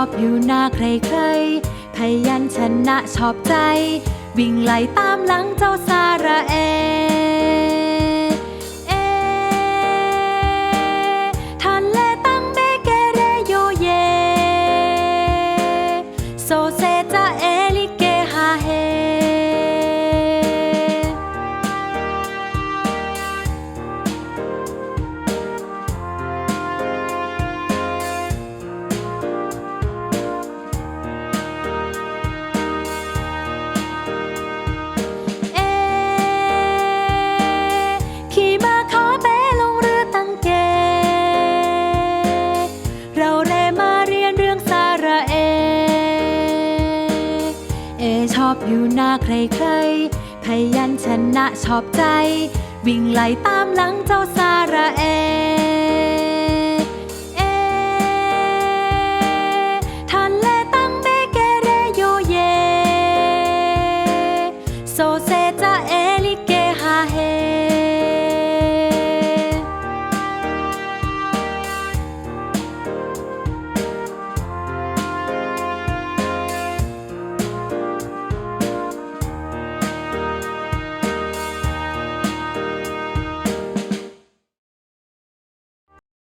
อบอยู่หน้าใครใครพยันชนะชอบใจ วิ่งไล่ตามหลังเจ้าซาระเอโซเซ เอชอบอยู่หน้าใครใครพยันชนะชอบใจ วิ่งไล่ตามหลังเจ้าซาระเอโซเซจะเอ